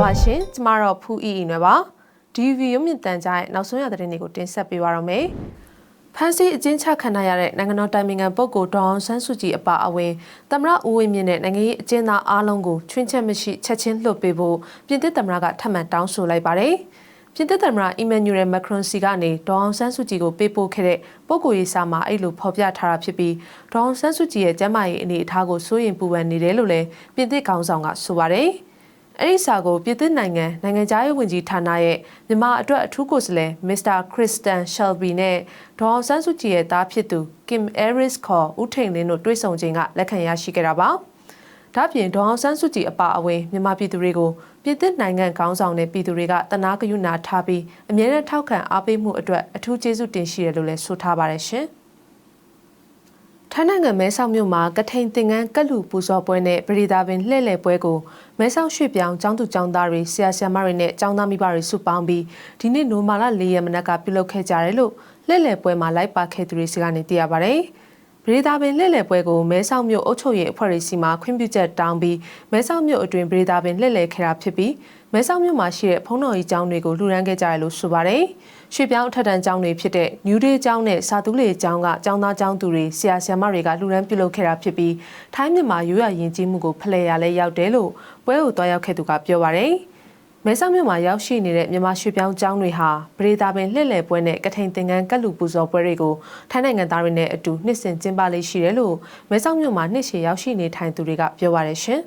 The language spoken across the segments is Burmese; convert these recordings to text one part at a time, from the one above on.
ပါရှင်ကျမတော့ဖူးအီအီနွယ်ပါဒီဗီရုံမြင့်တန်ကြားရဲ့နောက်ဆုံးရသတင်းတွေကိုတင်ဆက်ပေးပါရမယ်ဖန်စီအကျဉ်းချခံရတဲ့နိုင်ငံတော်တိုင်ပင်ခံပုဂ္ဂိုလ်ဒေါအောင်ဆန်းစုကြည်အပါအဝင်သမရဦးဝင်းမြင့်နဲ့နိုင်ငံရေးအကျဉ်းသားအားလုံးကိုချွင်းချက်မရှိချက်ချင်းလွှတ်ပေးဖို့ပြင်သစ်သမရကထပ်မံတောင်းဆိုလိုက်ပါတယ်ပြင်သစ်သမ္မတအီမန်နျူရယ်မက်ခရွန်စီကနေဒေါအောင်ဆန်းစုကြည်ကိုပေးပို့ခဲ့တဲ့ပုဂ္ဂိုလ်ရေးစာမှာအဲ့လိုဖော်ပြထားတာဖြစ်ပြီးဒေါအောင်ဆန်းစုကြည်ရဲ့ကျန်းမာရေးအနေအထားကိုစိုးရိမ်ပူပန်နေတယ်လို့လည်းပြင်သစ်ကောင်ဆောင်ကဆိုပါတယ်။ အဲ့ဒီစာကိုပြည်သစ်နိုင်ငံနိုင်ငံသားရေးဝန်ကြီးဌာနရဲ့မြန်မာအတွက်အထူးကိုယ်စားလှယ်မစ္စတာခရစ်စတန်ရှယ်ဘီနဲ့ဒေါအောင်ဆန်းစုကြည်ရဲ့သားဖြစ်သူကင်အဲရစ်ခေါ်ဦးထိန်လင်းတို့တွေ့ဆုံခြင်းကလက်ခံရရှိခဲ့တာပါ။ဒါ့ပြင်ဒေါအောင်ဆန်းစုကြည်အပါအဝင်မြန်မာပြည်သူတွေကိုပြည်သစ်နိုင်ငံခေါင်းဆောင်တဲ့ပြည်သူတွေကတနာကရုဏာထားပြီးအမြဲတမ်းထောက်ခံအားပေးမှုအတွက်အထူးကျေးဇူးတင်ရှိတယ်လို့လည်းဆိုထားပါတယ်ရှင်။ ထိုင်းနိုင်ငံမဲဆောက်မြို့မှာကထိန်သင်္ကန်းကက်လူပူဇော်ပွဲနဲ့ပရိဒါပင်လှည့်လည်ပွဲကိုမဲဆောက်ရွှေ့ပြောင်းကျောင်းသူကျောင်းသားတွေဆရာဆရာမတွေနဲ့ကျောင်းသားမိဘတွေစုပေါင်းပြီးဒီနေ့နိုမာလာ၄ရက်မနက်ကပြုလုပ်ခဲ့ကြတယ်လို့လှည့်လည်ပွဲမှာလိုက်ပါခဲ့သူတွေစီကနေသိရပါတယ်။ပရိဒါပင်လှည့်လည်ပွဲကိုမဲဆောက်မြို့အုပ်ချုပ်ရေးအဖွဲ့တွေစီမှာခွင့်ပြုချက်တောင်းပြီးမဲဆောက်မြို့အတွင်းပရိဒါပင်လှည့်လည်ခဲ့တာဖြစ်ပြီးမဲဆောက်မြို့မှာရှိတဲ့ဖုံးတော်ကြီးကျောင်းတွေကိုလှူဒန်းခဲ့ကြရလို့ဆိုပါတယ်။ ရွှေပြောင်းအထက်တန်းကျောင်းတွေဖြစ်တဲ့ New Day ကျောင်းနဲ့စာသူလေကျောင်းကကျောင်းသားကျောင်းသူတွေဆရာဆရာမတွေကလှူဒန်းပြုလုပ်ခဲ့တာဖြစ်ပြီးထိုင်းမြန်မာရိုးရာယဉ်ကျေးမှုကိုဖလှယ်ရလဲရောက်တယ်လို့ပွဲကိုတွားရောက်ခဲ့သူကပြောပါတယ်။မဲဆောက်မြို့မှာရောက်ရှိနေတဲ့မြန်မာရွှေပြောင်းကျောင်းတွေဟာပရိသာပင်လှည့်လည်ပွဲနဲ့ကထိန်သင်္ကန်းကတ်လူပူဇော်ပွဲတွေကိုထိုင်းနိုင်ငံသားတွေနဲ့အတူနှစ်စဉ်ကျင်းပလေးရှိတယ်လို့မဲဆောက်မြို့မှာနှစ်ရှည်ရောက်ရှိနေထိုင်သူတွေကပြောပါရရှင်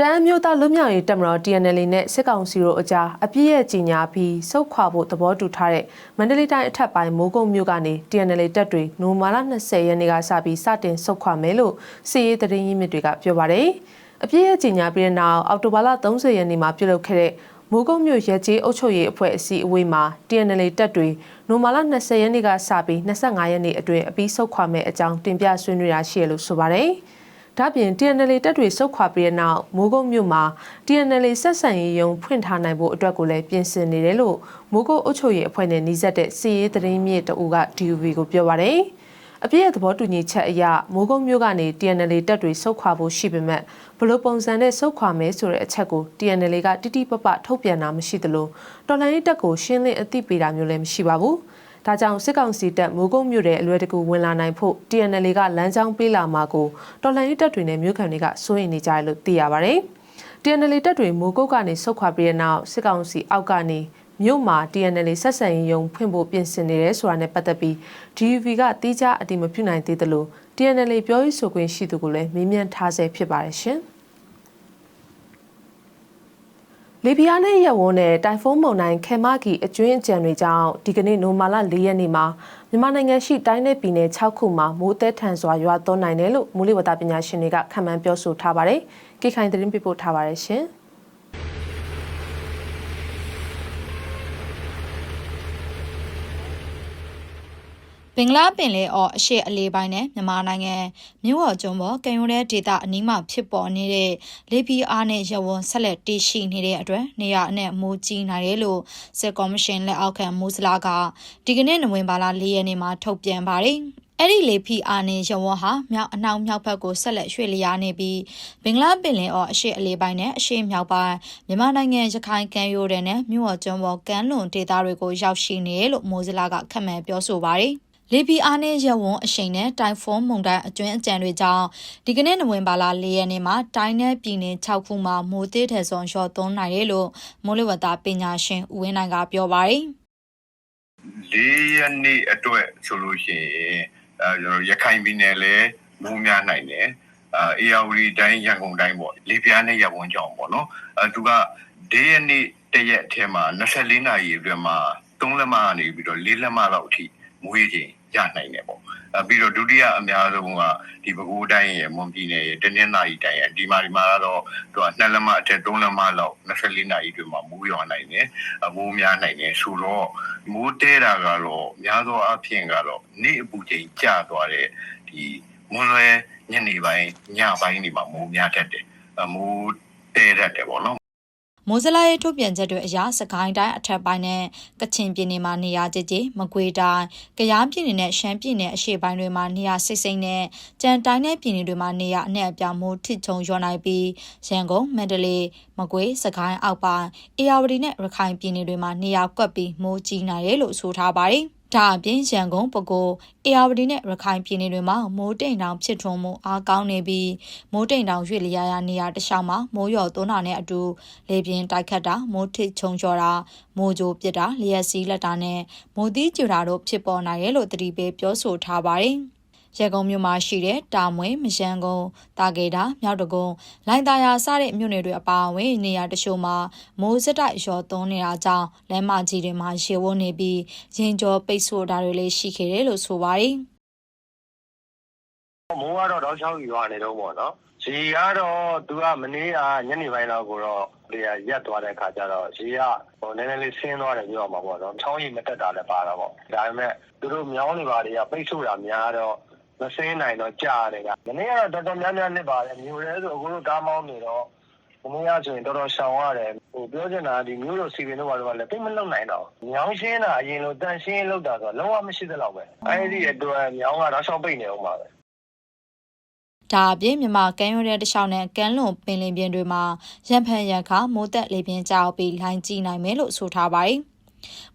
တမ်းမျိုးသားလူမျိုးရေးတက်မတော် TNL နဲ့စစ်ကောင်စီတို့အကြားအပြည့်ရဲ့ကြီးညာပြီးစုခွာဖို့သဘောတူထားတဲ့မန္တလေးတိုင်းအထက်ပိုင်းမိုးကုတ်မြို့ကနေ TNL တက်တွေနိုမာလာ20ရက်နေ့ကစပြီးစတင်စုခွာမယ်လို့စီရေးသတင်းရင်းမြစ်တွေကပြောပါတယ်။အပြည့်ရဲ့ကြီးညာပြီးတဲ့နောက်အောက်တိုဘာလ30ရက်နေ့မှာပြုလုပ်ခဲ့တဲ့မိုးကုတ်မြို့ရဲကြီးအုပ်ချုပ်ရေးအဖွဲ့အစည်းအဝေးမှာ TNL တပ်တွေနိုမာလာ20ရက်နေ့ကစပြီး25ရက်နေ့အတွင်းအပြီးဆုတ်ခွာမဲ့အကြောင်းတင်ပြဆွေးနွေးတာရှိရလို့ဆိုပါတယ်။ ဒါပြင် TNL တပ်တွေဆုတ်ခွာပြီးတဲ့နောက်မိုးကုတ်မြို့မှာ TNL ဆက်ဆံရေးယုံဖွင့်ထားနိုင်ဖို့အတွက်ကိုလည်းပြင်ဆင်နေတယ်လို့မိုးကုတ်အုပ်ချုပ်ရေးအဖွဲ့နဲ့နှီးစပ်တဲ့စီရေးသတင်းမြစ်တအူက DUV ကိုပြောပါတယ်။အပြည့်ရဲ့သဘောတူညီချက်အရမိုးကုတ်မြို့ကနေ TNL တပ်တွေဆုတ်ခွာဖို့ရှိပေမဲ့ဘလို့ပုံစံနဲ့ဆုတ်ခွာမယ်ဆိုတဲ့အချက်ကို TNL ကတိတိပပထုတ်ပြန်တာမရှိသလိုတော်လှန်ရေးတပ်ကိုရှင်းလင်းအသိပေးတာမျိုးလည်းမရှိပါဘူး။ ဒါကြောင့်စစ်ကောင်စီတပ်မိုးကုတ်မြို့ရဲ့အလွယ်တကူဝင်လာနိုင်ဖို့ TNL ကလမ်းကြောင်းပေးလာမှာကိုတော်လှန်ရေးတပ်တွေနဲ့မြို့ခံတွေကစိုးရိမ်နေကြတယ်လို့သိရပါဗျ။ TNL တပ်တွေမိုးကုတ်ကနေဆုတ်ခွာပြီးတဲ့နောက်စစ်ကောင်စီအောက်ကနေမြို့မှာ TNL ဆက်ဆံရေးယုံဖွင့်ဖို့ပြင်ဆင်နေတယ်ဆိုတာနဲ့ပတ်သက်ပြီး DUV ကတိကျအတိမပြုနိုင်သေးသလို TNL ပြောရေးဆိုခွင့်ရှိသူကိုလည်းမေးမြန်းထားဆဲဖြစ်ပါတယ်ရှင်။ လီဘီယာနဲ့ရက်ဝန်းနဲ့တိုင်ဖုန်းမုန်တိုင်းခဲမကီအကျွင်းအကြံတွေကြောင့်ဒီကနေ့နိုမာလာ၄ရက်နေ့မှာမြန်မာနိုင်ငံရှိတိုင်းနယ်ပြည်နယ်6ခုမှာမိုးသည်ထန်စွာရွာသွန်းနိုင်တယ်လို့မိုးလေဝသပညာရှင်တွေကခန့်မှန်းပြောဆိုထားပါတယ်။ကိခိုင်သတင်းပေးပို့ထားပါတယ်ရှင်။ ဘင်္ဂလားပင်လယ်အော်အရှေ့အလေးပိုင်းနဲ့မြန်မာနိုင်ငံမြို့ော်ကျွန်းပေါ်ကံရိုးတဲ့ဒေသအနီးမှာဖြစ်ပေါ်နေတဲ့လေပီအားနဲ့ရဝွန်ဆက်လက်တည်ရှိနေတဲ့အတွက်နေရအနဲ့မိုးကြီးနိုင်တယ်လို့စစ်ကော်မရှင်လက်အောက်ခံမူစလာကဒီကနေ့နိုဝင်ဘာလ၄ရက်နေ့မှာထုတ်ပြန်ပါတယ်။အဲ့ဒီလေဖီအာနေရဝွန်ဟာမြောက်အနောက်မြောက်ဘက်ကိုဆက်လက်ရွှေ့လျားနေပြီးဘင်္ဂလားပင်လယ်အော်အရှေ့အလေးပိုင်းနဲ့အရှေ့မြောက်ပိုင်းမြန်မာနိုင်ငံရခိုင်ကမ်းရိုးတန်းနဲ့မြို့ော်ကျွန်းပေါ်ကမ်းလွန်ဒေသတွေကိုရောက်ရှိနေတယ်လို့မိုးစလာကခန့်မှန်းပြောဆိုပါတယ်။ လေပီအားနဲ့ရဝွန်အရှိန်နဲ့တိုင်ဖွန်းမုန်တိုင်းအကျွမ်းအကြံတွေကြောင့်ဒီကနေ့နိုဝင်ဘာလ၄ရက်နေ့မှာတိုင်းနယ်ပြည်နယ်6ခုမှာမိုးသေးထဆုံလျှော့သွန်းနိုင်တယ်လို့မိုးလေဝသပညာရှင်ဦးဝင်းနိုင်ကပြောပါတယ်။၄ရက်နေ့အတွက်ဆိုလို့ရှိရင်အဲကျွန်တော်ရခိုင်ပြည်နယ်လည်းမိုးများနိုင်တယ်။အဲအေယာဝတီတိုင်းရန်ကုန်တိုင်းပေါ့လေပြားနဲ့ရဝွန်ကြောင်ပေါ့နော်။အဲသူက၄ရက်နေ့တရက်အထက်မှာ24နာရီအတွင်းမှာ3လက်မကနေပြီးတော့4လက်မလောက်အထိမွေးချိန် ရနိုင်တယ်ပေါ့အဲပြီးတော့ဒုတိယအများဆုံးကဒီပဲခူးတိုင်းရဲ့မွန်ပြည်နယ်ရဲ့တနင်္သာရီတိုင်းရဲ့ဒီမှာဒီမှာကတော့သူကနှစ်လက်မအထက်သုံးလက်မလောက်24နာရီတွင်မှာမိုးရွာနိုင်တယ်မိုးများနိုင်တယ်ဆိုတော့မိုးတဲတာကတော့များသောအားဖြင့်ကတော့နေ့အပူချိန်ကျသွားတဲ့ဒီမွန်လွယ်ညနေပိုင်းညပိုင်းတွေမှာမိုးများတတ်တယ်မိုးတဲတတ်တယ်ပေါ့နော် မိုးစလာရဲ့ထုတ်ပြန်ချက်တွေအရစကိုင်းတိုင်းအထက်ပိုင်းနဲ့ကချင်ပြည်နယ်မှာနေရာကျကျမကွေးတိုင်းကယားပြည်နယ်နဲ့ရှမ်းပြည်နယ်အရှေ့ပိုင်းတွေမှာနေရာစိတ်စိတ်နဲ့ကြံတိုင်းနဲ့ပြည်နယ်တွေမှာနေရာအနှံ့အပြားမိုးထစ်ချုံရွာနိုင်ပြီးရန်ကုန်မန္တလေးမကွေးစကိုင်းအောက်ပိုင်းအေရဝတီနဲ့ရခိုင်ပြည်နယ်တွေမှာနေရာကွက်ပြီးမိုးကြီးနိုင်တယ်လို့ဆိုထားပါတယ်။ ဒါအပြင်ရန်ကုန်ပဲခူးအေရဝတီနဲ့ရခိုင်ပြည်နယ်တွေမှာမိုးတိမ်တောင်ဖြစ်ထွန်းမှုအားကောင်းနေပြီးမိုးတိမ်တောင်ရွေ့လျားရနေရာတစ်လျှောက်မှာမိုးရော်သွန်းတာနဲ့အတူလေပြင်းတိုက်ခတ်တာမိုးထစ်ချုံကျော်တာမိုးကြိုပစ်တာလျက်စီးလက်တာနဲ့မိုးသီးကြူတာတို့ဖြစ်ပေါ်နိုင်တယ်လို့သတိပေးပြောဆိုထားပါတယ်။ ရန်ကုန်မြို့မှာရှိတဲ့တာမွေမရန်ကုန်တာကေတာမြောက်တကုံလိုင်တာယာစတဲ့မြို့နယ်တွေအပါအဝင်နေရာတချို့မှာမိုးစက်တိုက်ရောသွန်းနေတာကြောင့်လမ်းမကြီးတွေမှာရေဝန်းနေပြီးရင်ကျော်ပိတ်ဆို့တာတွေလည်းရှိခဲ့တယ်လို့ဆိုပါတယ်မိုးကတော့တောက်ချောင်းရွာနေတော့ပေါ့နော်။ရေကတော့သူကမနေ့ကညနေပိုင်းလောက်ကိုတော့လေရက်သွားတဲ့ခါကျတော့ရေကဟိုနည်းနည်းလေးဆင်းသွားတယ်ပြောရမှာပေါ့နော်။ချောင်းရီမတက်တာလည်းပါတော့ပေါ့။ဒါပေမဲ့သူတို့မြောင်းနေပါတွေကပိတ်ဆို့တာများတော့ မဆင်းနိုင်တော့ကြာတယ်က။မနေ့ကတော့တော်တော်များများနစ်ပါတယ်။မြို့ရဲဆိုအခုတို့ကားမောင်းနေတော့မနေ့ကဆိုရင်တော်တော်ရှောင်ရတယ်။ဟိုပြောချင်တာကဒီမျိုးတို့စီပင်တို့ဘာလို့လဲတိတ်မလုံနိုင်တော့။မြောင်းရှင်းတာအရင်လိုတန်ရှင်းလောက်တာဆိုတော့လုံးဝမရှိသလောက်ပဲ။အဲဒီအတွက်မြောင်းကတော့ရှောင်းပိတ်နေအောင်ပါပဲ။ဒါအပြင်မြန်မာကမ်းရိုးတန်းတစ်လျှောက်နဲ့ကမ်းလွန်ပင်လယ်ပြင်တွေမှာရံဖန်ရံခါမိုးတက်လေပြင်းကြောက်ပြီးလိုင်းကြည့်နိုင်မယ်လို့ဆိုထားပါတယ်။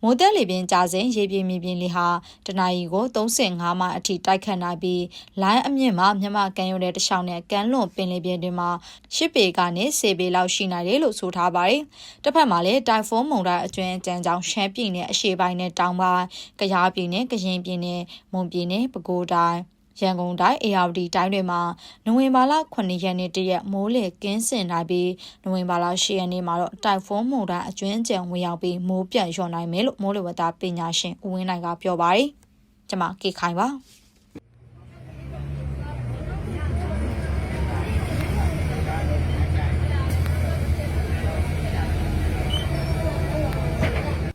မိုးတက်လေပြင်းကြစဉ်ရေပြင်းမြေပြင်းလေဟာတနအီကို35မိုင်အထိတိုက်ခတ်နိုင်ပြီးလိုင်းအမြင့်မှာမြန်မာကမ်းရိုးတန်းတစ်လျှောက်နဲ့ကမ်းလွန်ပင်လယ်ပြင်တွေမှာ10ပေကနေ10ပေလောက်ရှိနိုင်တယ်လို့ဆိုထားပါတယ်။တစ်ဖက်မှာလည်းတိုင်ဖွန်းမုန်တိုင်းအကျွမ်းအကြမ်းကြောင့်ရှမ်းပြည်နယ်အရှေ့ပိုင်းနဲ့တောင်ပိုင်း၊ကယားပြည်နယ်၊ကရင်ပြည်နယ်၊မွန်ပြည်နယ်၊ပဲခူးတိုင်း ရန်ကုန်တိုင်းအေရဝတီတိုင်းတွေမှာနိုဝင်ဘာလ9ရက်နေ့တရက်မိုးလေကင်းစင်နိုင်ပြီးနိုဝင်ဘာလ10ရက်နေ့မှာတော့တိုင်ဖွန်းမုန်တိုင်းအကျွမ်းအကျန်ဝင်ရောက်ပြီးမိုးပြန်လျော့နိုင်မယ်လို့မိုးလေဝသပညာရှင်ဦးဝင်းနိုင်ကပြောပါတယ်။ကျွန်မကေခိုင်ပါ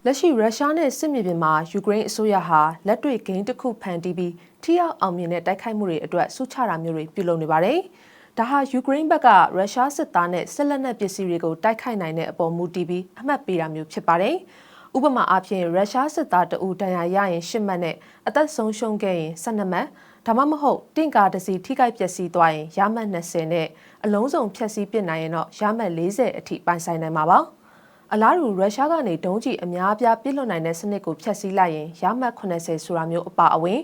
လက်ရှိရုရှားနဲ့စစ်မြေပြင်မှာယူကရိန်းအစိုးရဟာလက်တွေ့ဂိမ်းတစ်ခုဖန်တီးပြီးထိရောက်အောင်မြင်တဲ့တိုက်ခိုက်မှုတွေအတွက်ဆုချတာမျိုးတွေပြုလုပ်နေပါတယ်။ဒါဟာယူကရိန်းဘက်ကရုရှားစစ်သားနဲ့စစ်လက်နက်ပစ္စည်းတွေကိုတိုက်ခိုက်နိုင်တဲ့အပေါ်မူတည်ပြီးအမှတ်ပေးတာမျိုးဖြစ်ပါတယ်။ဥပမာအားဖြင့်ရုရှားစစ်သားတအူတန်ရာရရင်10မှတ်နဲ့အသက်ဆုံးရှုံးခဲ့ရင်12မှတ်ဒါမှမဟုတ်တင့်ကားတစ်စီထိခိုက်ပျက်စီးသွားရင်ရမှတ်20နဲ့အလုံးစုံဖြတ်စည်းပစ်နိုင်ရင်တော့ရမှတ်40အထိပိုင်ဆိုင်နိုင်မှာပါ။ အလားတူရုရှားကနေဒုံးကျည်အများအပြားပစ်လွှတ်နိုင်တဲ့စနစ်ကိုဖျက်ဆီးလိုက်ရင်ရမှတ်80ဆိုတာမျိုးအပါအဝင်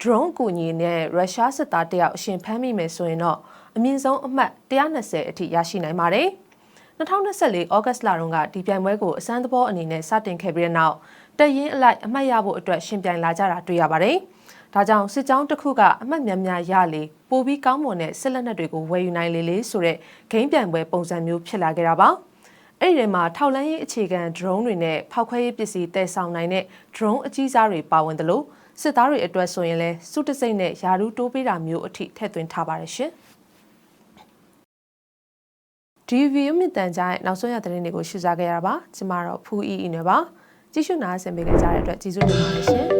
drone ကူညီနဲ့ရုရှားစစ်သားတယောက်အရှင်ဖမ်းမိမယ်ဆိုရင်တော့အမြင့်ဆုံးအမှတ်120အထိရရှိနိုင်ပါတယ်။2024ဩဂတ်လတုန်းကဒီပြိုင်ပွဲကိုအစမ်းသဘောအနေနဲ့စတင်ခဲ့ပြီးတဲ့နောက်တက်ရင်အလိုက်အမှတ်ရဖို့အတွက်ရှင်ပြိုင်လာကြတာတွေ့ရပါတယ်။ဒါကြောင့်စစ်ကြောင်းတစ်ခုကအမှတ်များများရလေပိုပြီးကောင်းမွန်တဲ့စစ်လက်နက်တွေကိုဝယ်ယူနိုင်လေလေဆိုတဲ့ဂိမ်းပြိုင်ပွဲပုံစံမျိုးဖြစ်လာခဲ့တာပါ။ အဲ့ဒီထဲမှာထောက်လန်းရေးအခြေခံ drone တွေနဲ့ဖောက်ခွဲရေးပစ္စည်းတည်ဆောင်နိုင်တဲ့ drone အကြီးစားတွေပါဝင်တယ်လို့စစ်သားတွေအတွက်ဆိုရင်လဲစုတစိမ့်နဲ့ယာရုတိုးပေးတာမျိုးအထိထည့်သွင်းထားပါတယ်ရှင်ဒီဗီဒီယိုမြင့်တန်ကြားရဲ့နောက်ဆုံးရသတင်းတွေကိုရှုစားခဲ့ရတာပါကျမတော့ဖူးအီအီနဲ့ပါကြည့်ရှုနားဆင်ပေးကြတဲ့အတွက်ကျေးဇူးတင်ပါတယ်ရှင်